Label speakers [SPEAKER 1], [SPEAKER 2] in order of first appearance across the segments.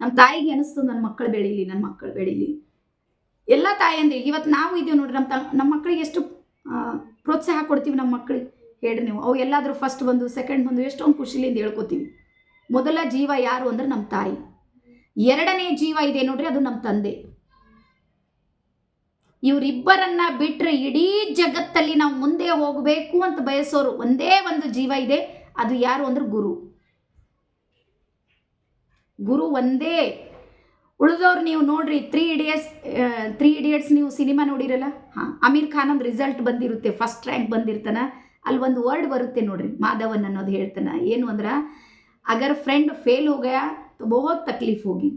[SPEAKER 1] ನಮ್ಮ ತಾಯಿಗೆ ಅನಿಸ್ತು ನನ್ನ ಮಕ್ಕಳು ಬೆಳೀಲಿ ನನ್ನ ಮಕ್ಕಳು ಬೆಳೀಲಿ. ಎಲ್ಲ ತಾಯಂದಿರಿಗೆ ಇವತ್ತು ನಾವು ಇದೀವಿ ನೋಡ್ರಿ ನಮ್ಮ ತ ನಮ್ಮ ಮಕ್ಕಳಿಗೆ ಎಷ್ಟು ಪ್ರೋತ್ಸಾಹ ಕೊಡ್ತೀವಿ ನಮ್ಮ ಮಕ್ಕಳಿಗೆ ಹೇಳ್ರಿ ನೀವು. ಅವು ಎಲ್ಲಾದರೂ ಫಸ್ಟ್ ಬಂದು ಸೆಕೆಂಡ್ ಬಂದು ಎಷ್ಟೊಂದು ಖುಷಿಲಿಂದ ಹೇಳ್ಕೊತೀವಿ. ಮೊದಲ ಜೀವ ಯಾರು ಅಂದ್ರೆ ನಮ್ಮ ತಾಯಿ. ಎರಡನೇ ಜೀವ ಇದೆ ನೋಡ್ರಿ, ಅದು ನಮ್ಮ ತಂದೆ. ಇವರಿಬ್ಬರನ್ನ ಬಿಟ್ಟರೆ ಇಡೀ ಜಗತ್ತಲ್ಲಿ ನಾವು ಮುಂದೆ ಹೋಗಬೇಕು ಅಂತ ಬಯಸೋರು ಒಂದೇ ಒಂದು ಜೀವ ಇದೆ, ಅದು ಯಾರು ಅಂದ್ರೆ ಗುರು. ಗುರು ಒಂದೇ ಉಳಿದವ್ರು ನೀವು ನೋಡ್ರಿ ತ್ರೀ ಇಡಿಯಟ್ಸ್ ತ್ರೀ ಇಡಿಯಟ್ಸ್ ನೀವು ಸಿನಿಮಾ ನೋಡಿರಲ್ಲ ಹಾಂ ಅಮೀರ್ ಖಾನ್ ಒಂದು ರಿಸಲ್ಟ್ ಬಂದಿರುತ್ತೆ ಫಸ್ಟ್ ರ್ಯಾಂಕ್ ಬಂದಿರ್ತಾನ ಅಲ್ಲಿ ಒಂದು ವರ್ಡ್ ಬರುತ್ತೆ ನೋಡ್ರಿ ಮಾಧವನ್ ಅನ್ನೋದು ಹೇಳ್ತಾನ ಏನು ಅಂದ್ರೆ ಅಗರ್ ಫ್ರೆಂಡ್ ಫೇಲ್ हो गया तो बहुत तकलीफ होगी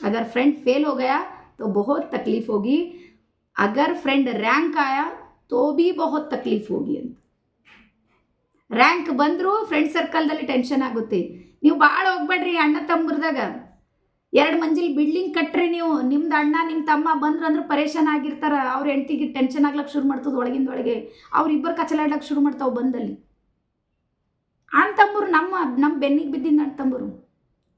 [SPEAKER 1] अगर फ्रेंड फेल हो गया तो बहुत तकलीफ होगी अगर फ्रेंड रैंक आया तो भी बहुत तकलीफ होगी ಅಂತ ರ್ಯಾಂಕ್ ಬಂದರೂ ಫ್ರೆಂಡ್ ಸರ್ಕಲ್ದಲ್ಲಿ ಟೆನ್ಷನ್ ಆಗುತ್ತೆ ನೀವು ಭಾಳ ಹೋಗ್ಬೇಡ್ರಿ ಅಣ್ಣ ತಮ್ಮರದಾಗ. ಎರಡು ಮಂಜಿಲ್ ಬಿಲ್ಡಿಂಗ್ ಕಟ್ಟ್ರಿ ನೀವು. ನಿಮ್ದು ಅಣ್ಣ ನಿಮ್ಮ ತಮ್ಮ ಬಂದ್ರು ಅಂದ್ರೆ ಪರೇಷಾನ್ ಆಗಿರ್ತಾರೆ. ಅವ್ರ ಹೆಂಡ್ತಿಗೆ ಟೆನ್ಷನ್ ಆಗ್ಲಕ್ಕೆ ಶುರು ಮಾಡ್ತದೆ ಒಳಗಿಂದ ಒಳಗೆ. ಅವ್ರಿಬ್ಬರು ಕಚಲಾಡ್ಲಕ್ಕೆ ಶುರು ಮಾಡ್ತಾವೆ ಬಂದಲ್ಲಿ. ಅಣ್ಣ ತಮ್ಮರು ನಮ್ಮ ನಮ್ಮ ಬೆನ್ನಿಗೆ ಬಿದ್ದಿದ್ದ ಅಣ್ಣ ತಮ್ಮರು.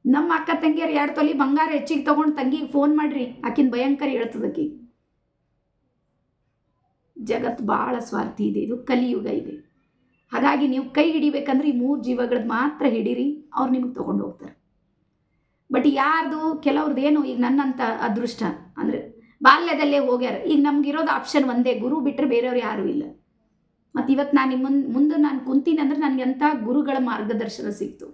[SPEAKER 1] ನಮ್ಮ ಅಕ್ಕ ತಂಗಿಯರು ಎರಡು ತೊಲಿ ಬಂಗಾರ ಹೆಚ್ಚಿಗೆ ತೊಗೊಂಡು ತಂಗಿಗೆ ಫೋನ್ ಮಾಡ್ರಿ. ಆಕಿನ ಭಯಂಕರ ಹೇಳ್ತದಕ್ಕಿ ಜಗತ್ತು ಭಾಳ ಸ್ವಾರ್ಥಿ ಇದೆ. ಇದು ಕಲಿಯುಗ ಇದೆ. ಹಾಗಾಗಿ ನೀವು ಕೈ ಹಿಡಿಬೇಕಂದ್ರೆ ಈ ಮೂರು ಜೀವಗಳದ್ದು ಮಾತ್ರ ಹಿಡೀರಿ, ಅವ್ರು ನಿಮಗೆ ತೊಗೊಂಡು ಹೋಗ್ತಾರೆ. ಬಟ್ ಯಾರ್ದು ಕೆಲವ್ರದ್ದು ಏನು ಈಗ ನನ್ನಂಥ ಅದೃಷ್ಟ, ಅಂದರೆ ಬಾಲ್ಯದಲ್ಲೇ ಹೋಗ್ಯಾರ. ಈಗ ನಮಗಿರೋದು ಆಪ್ಷನ್ ಒಂದೇ, ಗುರು ಬಿಟ್ಟರೆ ಬೇರೆಯವ್ರು ಯಾರೂ ಇಲ್ಲ. ಮತ್ತು ಇವತ್ತು ನಾನು ನಿಮ್ಮ ಮುಂದೆ ನಾನು ಕುಂತೀನಿ ಅಂದ್ರೆ ನನಗೆ ಅಂಥ ಗುರುಗಳ ಮಾರ್ಗದರ್ಶನ ಸಿಕ್ತು.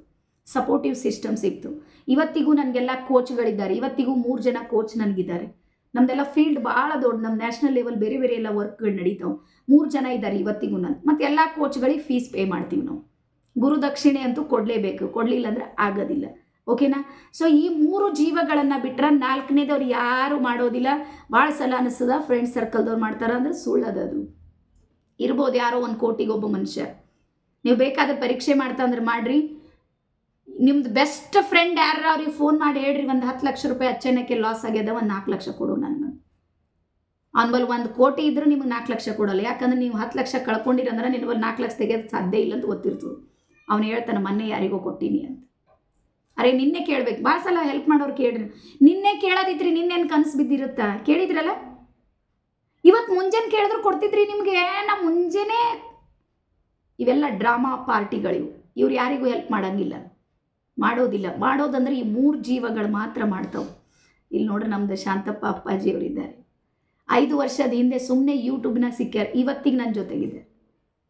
[SPEAKER 1] ಸಪೋರ್ಟಿವ್ ಸಿಸ್ಟಮ್ ಸಿಕ್ತು. ಇವತ್ತಿಗೂ ನನಗೆಲ್ಲ ಕೋಚ್ಗಳಿದ್ದಾರೆ ಇವತ್ತಿಗೂ ಮೂರು ಜನ ಕೋಚ್ ನನಗಿದ್ದಾರೆ. ನಮ್ಮದೆಲ್ಲ ಫೀಲ್ಡ್ ಭಾಳ ದೊಡ್ಡ ನಮ್ಮ ನ್ಯಾಷನಲ್ ಲೆವೆಲ್ ಬೇರೆ ಬೇರೆ ಎಲ್ಲ ವರ್ಕ್ಗಳು ನಡೀತಾವೆ. ಮೂರು ಜನ ಇದ್ದಾರೆ ಇವತ್ತಿಗೂ ನಾನು. ಮತ್ತು ಎಲ್ಲ ಕೋಚ್ಗಳಿಗೆ ಫೀಸ್ ಪೇ ಮಾಡ್ತೀವಿ ನಾವು. ಗುರು ದಕ್ಷಿಣೆ ಅಂತೂ ಕೊಡಲೇಬೇಕು. ಕೊಡಲಿಲ್ಲ ಅಂದರೆ ಆಗೋದಿಲ್ಲ. ಓಕೆನಾ ಸೊ ಈ ಮೂರು ಜೀವಗಳನ್ನು ಬಿಟ್ಟರೆ ನಾಲ್ಕನೇದವ್ರು ಯಾರು ಮಾಡೋದಿಲ್ಲ. ಭಾಳ ಸಲ ಅನಿಸ್ತದ ಫ್ರೆಂಡ್ ಸರ್ಕಲ್ದವ್ರು ಮಾಡ್ತಾರ ಅಂದ್ರೆ ಸುಳ್ಳದ ಅದು ಇರ್ಬೋದು ಯಾರೋ ಒಂದು ಕೋಟಿಗೊಬ್ಬ ಮನುಷ್ಯ. ನೀವು ಬೇಕಾದ ಪರೀಕ್ಷೆ ಮಾಡ್ತಾ ಅಂದ್ರೆ ಮಾಡ್ರಿ. ನಿಮ್ದು ಬೆಸ್ಟ್ ಫ್ರೆಂಡ್ ಯಾರು ಅವ್ರಿಗೆ ಫೋನ್ ಮಾಡಿ ಹೇಳ್ರಿ, ಒಂದು ಹತ್ತು ಲಕ್ಷ ರೂಪಾಯಿ ಅಚ್ಚೆನಕ್ಕೆ ಲಾಸ್ ಆಗ್ಯದ, ಒಂದು ನಾಲ್ಕು ಲಕ್ಷ ಕೊಡು ನನಗೆ ಅನ್ಬಲ್ ಒಂದು ಕೋಟಿ ಇದ್ರೂ ನಿಮಗೆ ನಾಲ್ಕು ಲಕ್ಷ ಕೊಡಲ್ಲ. ಯಾಕಂದ್ರೆ ನೀವು ಹತ್ತು ಲಕ್ಷ ಕಳ್ಕೊಂಡಿರಂದ್ರೆ ನಿನ್ನ ಬಲ್ಲಿ ನಾಲ್ಕು ಲಕ್ಷ ತೆಗೆಯೋದು ಸಾಧ್ಯ ಇಲ್ಲ ಅಂತ ಗೊತ್ತಿರ್ತದೆ. ಅವ್ನು ಹೇಳ್ತಾನೆ, ಮೊನ್ನೆ ಯಾರಿಗೋ ಕೊಟ್ಟೀನಿ ಅಂತ. ಅರೆ, ನಿನ್ನೆ ಕೇಳ್ಬೇಕು. ಭಾಳ ಸಲ ಹೆಲ್ಪ್ ಮಾಡೋರು ಕೇಳ್ರಿ. ನಿನ್ನೆ ಕೇಳೋದಿದ್ರಿ ನಿನ್ನೇನು ಕನಸು ಬಿದ್ದಿರುತ್ತಾ? ಕೇಳಿದ್ರಲ್ಲ? ಇವತ್ತು ಮುಂಜಾನೆ ಕೇಳಿದ್ರು ಕೊಡ್ತಿದ್ರಿ ನಿಮಗೆ? ನಾ ಮುಂಜಾನೆ ಇವೆಲ್ಲ ಡ್ರಾಮಾ ಪಾರ್ಟಿಗಳಿವು ಇವ್ರು ಯಾರಿಗೂ ಹೆಲ್ಪ್ ಮಾಡೋಂಗಿಲ್ಲ. ಮಾಡೋದಿಲ್ಲ. ಮಾಡೋದಂದ್ರೆ ಈ ಮೂರು ಜೀವಗಳು ಮಾತ್ರ ಮಾಡ್ತಾವೆ. ಇಲ್ಲಿ ನೋಡ್ರಿ ನಮ್ದು ಶಾಂತಪ್ಪ ಅಪ್ಪಾಜಿಯವರಿದ್ದಾರೆ. ಐದು ವರ್ಷದ ಹಿಂದೆ ಸುಮ್ಮನೆ ಯೂಟ್ಯೂಬ್ನಾಗ ಸಿಕ್ಕ್ಯಾರ. ಇವತ್ತಿಗೆ ನನ್ನ ಜೊತೆಗಿದೆ.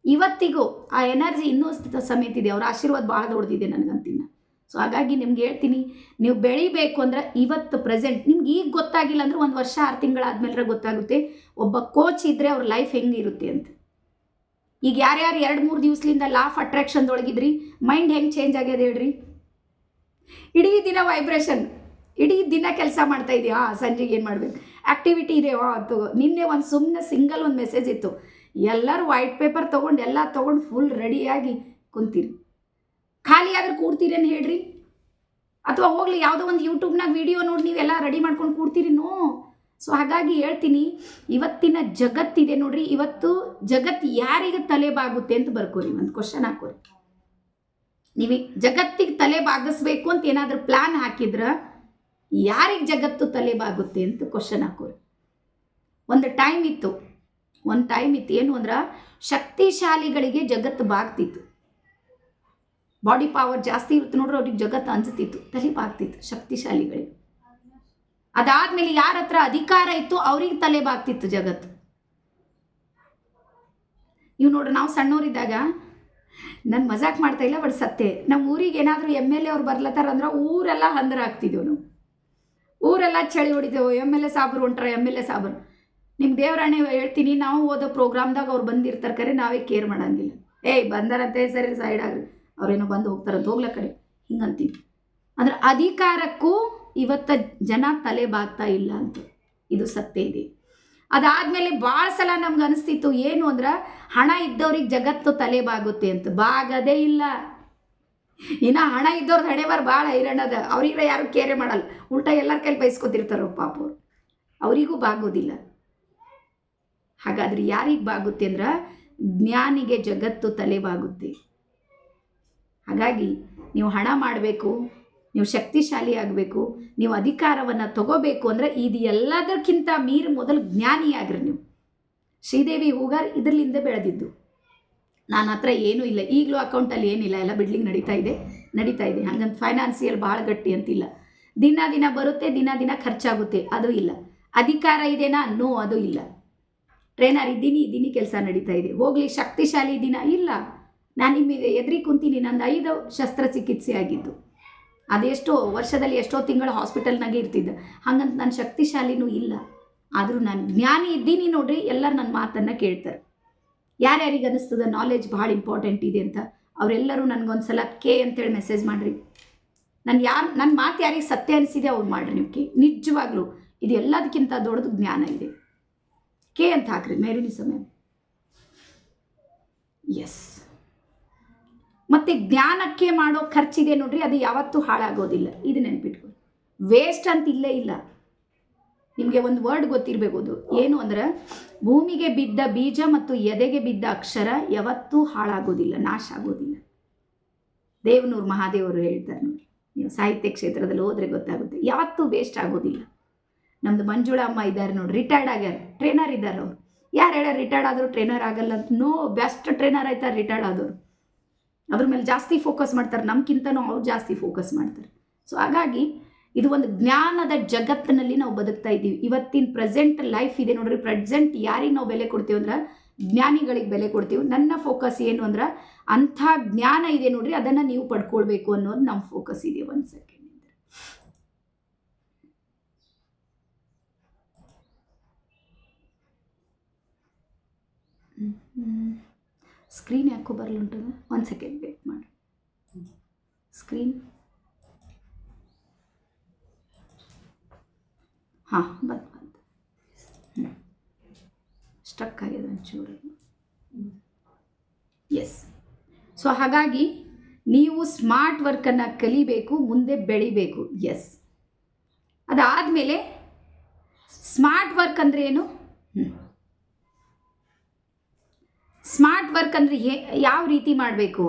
[SPEAKER 1] ಇವತ್ತಿಗೂ ಆ ಎನರ್ಜಿ ಇನ್ನೂ ಸಮೇತ ಇದೆ. ಅವ್ರ ಆಶೀರ್ವಾದ ಭಾಳ ದೊಡ್ಡದಿದೆ ನನಗಂತಿನ ಸೊ ಹಾಗಾಗಿ ನಿಮ್ಗೆ ಹೇಳ್ತೀನಿ, ನೀವು ಬೆಳಿಬೇಕು ಅಂದ್ರೆ ಇವತ್ತು ಪ್ರೆಸೆಂಟ್, ನಿಮ್ಗೆ ಈಗ ಗೊತ್ತಾಗಿಲ್ಲ ಅಂದ್ರೆ ಒಂದು ವರ್ಷ, ಆರು ತಿಂಗಳಾದ್ಮೇಲೆ ಗೊತ್ತಾಗುತ್ತೆ. ಒಬ್ಬ ಕೋಚ್ ಇದ್ದರೆ ಅವ್ರ ಲೈಫ್ ಹೆಂಗಿರುತ್ತೆ ಅಂತ. ಈಗ ಯಾರ್ಯಾರು ಎರಡು ಮೂರು ದಿವಸದಿಂದ ಲಾಫ್ ಅಟ್ರಾಕ್ಷನ್ದೊಳಗಿದ್ರಿ ಮೈಂಡ್ ಹೆಂಗೆ ಚೇಂಜ್ ಆಗ್ಯದ ಹೇಳ್ರಿ? ಇಡೀ ದಿನ ವೈಬ್ರೇಷನ್ ಇಡೀ ದಿನ ಕೆಲಸ ಮಾಡ್ತಾ ಇದೆಯಾ? ಸಂಜೆಗೆ ಏನು ಮಾಡಬೇಕು? ಆ್ಯಕ್ಟಿವಿಟಿ ಇದೆ. ಅದು ನಿನ್ನೆ ಒಂದು ಸುಮ್ಮನೆ ಸಿಂಗಲ್ ಒಂದು ಮೆಸೇಜ್ ಇತ್ತು. ಎಲ್ಲರೂ ವೈಟ್ ಪೇಪರ್ ತೊಗೊಂಡು, ಎಲ್ಲ ತೊಗೊಂಡು ಫುಲ್ ರೆಡಿಯಾಗಿ ಕುಂತೀರಿ. ಖಾಲಿ ಆದ್ರೆ ಅಂತ ಹೇಳ್ರಿ? ಅಥವಾ ಹೋಗಲಿ, ಯಾವುದೋ ಒಂದು ಯೂಟ್ಯೂಬ್ನಾಗ ವಿಡಿಯೋ ನೋಡಿ ನೀವೆಲ್ಲ ರೆಡಿ ಮಾಡ್ಕೊಂಡು ಕೂಡ್ತೀರಿ? ನೋ. ಸೊ ಹಾಗಾಗಿ ಹೇಳ್ತೀನಿ, ಇವತ್ತಿನ ಜಗತ್ತಿದೆ ನೋಡ್ರಿ, ಇವತ್ತು ಜಗತ್ತು ಯಾರಿಗೆ ತಲೆ ಬಾಗುತ್ತೆ ಅಂತ ಬರ್ಕೋರಿ, ಒಂದು ಕ್ವಶನ್ ಹಾಕೋರಿ. ನೀವು ಜಗತ್ತಿಗೆ ತಲೆ ಬಾಗಿಸ್ಬೇಕು ಅಂತ ಏನಾದರೂ ಪ್ಲ್ಯಾನ್ ಹಾಕಿದ್ರೆ ಯಾರಿಗೆ ಜಗತ್ತು ತಲೆ ಬಾಗುತ್ತೆ ಅಂತ ಕ್ವಶನ್ ಹಾಕೋರಿ. ಒಂದು ಟೈಮ್ ಇತ್ತು. ಒಂದು ಟೈಮ್ ಇತ್ತು. ಏನು ಅಂದ್ರೆ ಶಕ್ತಿಶಾಲಿಗಳಿಗೆ ಜಗತ್ತು ಬಾಗ್ತಿತ್ತು. ಬಾಡಿ ಪವರ್ ಜಾಸ್ತಿ ಇರುತ್ತೆ ನೋಡ್ರಿ ಅವ್ರಿಗೆ ಜಗತ್ತು ಅನ್ಸುತ್ತಿತ್ತು ತಲೆ ಬಾಗ್ತಿತ್ತು ಶಕ್ತಿಶಾಲಿಗಳಿಗೆ. ಅದಾದ್ಮೇಲೆ ಯಾರ ಹತ್ರ ಅಧಿಕಾರ ಇತ್ತು ಅವ್ರಿಗೆ ತಲೆ ಬಾಗ್ತಿತ್ತು ಜಗತ್ತು. ನೀವು ನೋಡ್ರಿ ನಾವು ಸಣ್ಣವರಿದ್ದಾಗ ನಾನು ಮಜಾಕ್ ಮಾಡ್ತಾ ಇಲ್ಲ, ಬಟ್ ಸತ್ಯ. ನಮ್ಮ ಊರಿಗೆ ಏನಾದರೂ ಎಂ ಎಲ್ ಎ ಅವ್ರು ಬರ್ಲತ್ತಾರ ಅಂದ್ರೆ ಊರೆಲ್ಲ ಹಂದರ ಆಗ್ತಿದ್ದೆವು ನಾವು. ಊರೆಲ್ಲ ಚಳಿ ಹೊಡಿತೇವೆ, ಎಂ ಎಲ್ ಎ ಸಾಬ್ರು ಹೊಂಟ್ರ, ಎಂ ಎಲ್ ಎ ಸಾಬ್ರು ನಿಮ್ಮ ದೇವರಾಣಿ ಹೇಳ್ತೀನಿ, ನಾವು ಓದೋ ಪ್ರೋಗ್ರಾಮ್ದಾಗ ಅವ್ರು ಬಂದಿರ್ತಾರೆ ಕರೆ, ನಾವೇ ಕೇರ್ ಮಾಡಂಗಿಲ್ಲ. ಏಯ್, ಬಂದಾರಂತೆ, ಸರಿ ಸೈಡ್ ಆಗ್ರಿ. ಅವ್ರೇನೋ ಬಂದು ಹೋಗ್ತಾರಂತ ಹೋಗ್ಲ ಕಡೆ. ಹಿಂಗಂತೀವಿ. ಅಂದ್ರೆ ಅಧಿಕಾರಕ್ಕೂ ಇವತ್ತ ಜನ ತಲೆ ಬಾಗ್ತಾ ಇಲ್ಲ ಅಂತ. ಇದು ಸತ್ಯ ಇದೆ. ಅದಾದಮೇಲೆ ಭಾಳ ಸಲ ನಮ್ಗೆ ಅನಿಸ್ತಿತ್ತು, ಏನು ಅಂದ್ರೆ ಹಣ ಇದ್ದವ್ರಿಗೆ ಜಗತ್ತು ತಲೆ ಬಾಗುತ್ತೆ ಅಂತ. ಬಾಗದೇ ಇಲ್ಲ. ಇನ್ನು ಹಣ ಇದ್ದವ್ರದ್ದು ಹಣೆ ಬಾರ್ ಭಾಳ ಹೈರಾಣದ ಅವ್ರಿಗೆ ಯಾರು ಕೇರೆ ಮಾಡಲ್ಲ. ಉಲ್ಟಾ ಎಲ್ಲರ ಕೈಲಿ ಬಯಸ್ಕೊತಿರ್ತಾರೋ ಪಾಪ ಅವ್ರು ಅವರಿಗೂ ಬಾಗೋದಿಲ್ಲ. ಹಾಗಾದ್ರೆ ಯಾರಿಗೆ ಬಾಗುತ್ತೆ ಅಂದ್ರೆ ಜ್ಞಾನಿಗೆ ಜಗತ್ತು ತಲೆ ಬಾಗುತ್ತೆ. ಹಾಗಾಗಿ ನೀವು ಹಣ ಮಾಡಬೇಕು. ನೀವು ಶಕ್ತಿಶಾಲಿ ಆಗಬೇಕು, ನೀವು ಅಧಿಕಾರವನ್ನು ತಗೋಬೇಕು ಅಂದರೆ ಇದು ಎಲ್ಲದಕ್ಕಿಂತ ಮೀರಿ ಮೊದಲು ಜ್ಞಾನಿಯಾಗ್ರಿ ನೀವು. ಶ್ರೀದೇವಿ ಹೂಗಾರ್ ಇದರಲ್ಲಿಂದ ಬೆಳೆದಿದ್ದು. ನನ್ನ ಹತ್ರ ಏನೂ ಇಲ್ಲ, ಈಗಲೂ ಅಕೌಂಟಲ್ಲಿ ಏನಿಲ್ಲ, ಎಲ್ಲ ಬಿಡ್ಲಿಂಗ್ ನಡೀತಾ ಇದೆ ನಡೀತಾ ಇದೆ. ಹಂಗಂತ ಫೈನಾನ್ಸಿಯಲ್ ಭಾಳ ಗಟ್ಟಿ ಅಂತಿಲ್ಲ. ದಿನ ದಿನ ಬರುತ್ತೆ, ದಿನ ದಿನ ಖರ್ಚಾಗುತ್ತೆ, ಅದು ಇಲ್ಲ. ಅಧಿಕಾರ ಇದೆನಾ? ನೋ ಅದು ಇಲ್ಲ. ಟ್ರೈನರ್ ಇದ್ದೀನಿ ಇದ್ದೀನಿ, ಕೆಲಸ ನಡೀತಾ ಇದೆ. ಹೋಗಲಿ, ಶಕ್ತಿಶಾಲಿ ದಿನ ಇಲ್ಲ. ನಾನು ನಿಮಗೆ ಎದುರಿ ಕುಂತೀನಿ, ನಂದು ಐದು ಶಸ್ತ್ರಚಿಕಿತ್ಸೆ ಆಗಿದ್ದು. ಅದೆಷ್ಟೋ, ವರ್ಷದಲ್ಲಿ ಎಷ್ಟೋ ತಿಂಗಳು ಹಾಸ್ಪಿಟಲ್ನಾಗೆ ಇರ್ತಿದ್ದೆ. ಹಂಗಂತ ನಾನು ಶಕ್ತಿಶಾಲಿನೂ ಇಲ್ಲ. ಆದರೂ ನಾನು ಜ್ಞಾನಿ ಇದ್ದೀನಿ ನೋಡ್ರಿ, ಎಲ್ಲರೂ ನನ್ನ ಮಾತನ್ನು ಕೇಳ್ತಾರೆ. ಯಾರ್ಯಾರಿಗೆ ಅನ್ನಿಸ್ತದ ನಾಲೆಜ್ ಭಾಳ ಇಂಪಾರ್ಟೆಂಟ್ ಇದೆ ಅಂತ. ಅವರೆಲ್ಲರೂ ನನಗೊಂದು ಸಲ ಕೆ ಅಂತೇಳಿ ಮೆಸೇಜ್ ಮಾಡಿರಿ. ನಾನು ಯಾರು ನನ್ನ ಮಾತು ಯಾರಿಗೆ ಸತ್ಯ ಅನಿಸಿದೆ ಅವ್ರು ಮಾಡಿರಿ ನೀವು ಕೆ. ನಿಜವಾಗ್ಲೂ ಇದು ಎಲ್ಲದಕ್ಕಿಂತ ದೊಡ್ಡದು ಜ್ಞಾನ ಇದೆ. ಕೆ ಅಂತ ಹಾಕ್ರಿ ಮೇರಿನಿ ಸಮಯ ಎಸ್ ಮತ್ತು ಜ್ಞಾನಕ್ಕೆ ಮಾಡೋ ಖರ್ಚಿದೆ ನೋಡ್ರಿ, ಅದು ಯಾವತ್ತೂ ಹಾಳಾಗೋದಿಲ್ಲ. ಇದು ನೆನ್ಪಿಟ್ಕೊಳ್ಳಿ ವೇಸ್ಟ್ ಅಂತ ಇಲ್ಲೇ ಇಲ್ಲ. ನಿಮಗೆ ಒಂದು ವರ್ಡ್ ಗೊತ್ತಿರಬೇಕು ಏನು ಅಂದ್ರೆ, ಭೂಮಿಗೆ ಬಿದ್ದ ಬೀಜ ಮತ್ತು ಎದೆಗೆ ಬಿದ್ದ ಅಕ್ಷರ ಯಾವತ್ತೂ ಹಾಳಾಗೋದಿಲ್ಲ, ನಾಶ ಆಗೋದಿಲ್ಲ. ದೇವನೂರು ಮಹಾದೇವರು ಹೇಳ್ತಾರೆ ನೋಡಿ. ನೀವು ಸಾಹಿತ್ಯ ಕ್ಷೇತ್ರದಲ್ಲಿ ಹೋದರೆ ಗೊತ್ತಾಗುತ್ತೆ. ಯಾವತ್ತೂ ವೇಸ್ಟ್ ಆಗೋದಿಲ್ಲ. ನಮ್ಮದು ಮಂಜುಳಾ ಅಮ್ಮ ಇದ್ದಾರೆ ನೋಡಿ ರಿಟೈರ್ಡ್ ಆಗ್ಯಾರ. ಟ್ರೈನರ್ ಇದ್ದಾರೆ ಅವರು. ಯಾರು ಹೇಳ್ಯಾರ ರಿಟೈರ್ಡ್ ಆದರೂ ಟ್ರೈನರ್ ಆಗಲ್ಲ ಅಂತ. ನೋ ಬೆಸ್ಟ್ ಟ್ರೈನರ್ ಆಯ್ತಾರೆ ರಿಟೈರ್ಡ್ ಆದವರು. ಅದ್ರ ಮೇಲೆ ಜಾಸ್ತಿ ಫೋಕಸ್ ಮಾಡ್ತಾರೆ ನಮ್ಗಿಂತನೂ ಅವ್ರು ಜಾಸ್ತಿ ಫೋಕಸ್ ಮಾಡ್ತಾರೆ. ಸೊ ಹಾಗಾಗಿ ಇದು ಒಂದು ಜ್ಞಾನದ ಜಗತ್ತಿನಲ್ಲಿ ನಾವು ಬದುಕ್ತಾ ಇದ್ದೀವಿ. ಇವತ್ತಿನ ಪ್ರೆಸೆಂಟ್ ಲೈಫ್ ಇದೆ ನೋಡ್ರಿ. ಪ್ರೆಸೆಂಟ್ ಯಾರಿಗೆ ನಾವು ಬೆಲೆ ಕೊಡ್ತೀವಿ ಅಂದ್ರೆ ಜ್ಞಾನಿಗಳಿಗೆ ಬೆಲೆ ಕೊಡ್ತೀವಿ. ನನ್ನ ಫೋಕಸ್ ಏನು ಅಂದ್ರೆ ಅಂಥ ಜ್ಞಾನ ಇದೆ ನೋಡ್ರಿ. ಅದನ್ನು ನೀವು ಪಡ್ಕೊಳ್ಬೇಕು ಅನ್ನೋದು ನಮ್ಮ ಫೋಕಸ್ ಇದೆ ಒಂದು ಸೆಕೆಂಡ್ ಸ್ಕ್ರೀನ್ ಯಾಕೋ ಬರಲುಂಟದ ಒಂದು ಸೆಕೆಂಡ್ ವೇಟ್ ಮಾಡಿ. ಸ್ಕ್ರೀನ್ ಹಾಂ ಬಂತು ಬಂತು ಹ್ಞೂ ಸ್ಟ್ರಕ್ ಆಗಿದೆ ಒಂಚೂರು ಎಸ್ ಸೊ ಹಾಗಾಗಿ ನೀವು ಸ್ಮಾರ್ಟ್ ವರ್ಕನ್ನು ಕಲಿಬೇಕು, ಮುಂದೆ ಬೆಳಿಬೇಕು. ಎಸ್ ಅದಾದಮೇಲೆ ಸ್ಮಾರ್ಟ್ ವರ್ಕ್ ಅಂದರೆ ಏನು? ಹ್ಞೂ ಸ್ಮಾರ್ಟ್ ವರ್ಕ್ ಅಂದರೆ ಯಾವ ರೀತಿ ಮಾಡಬೇಕು?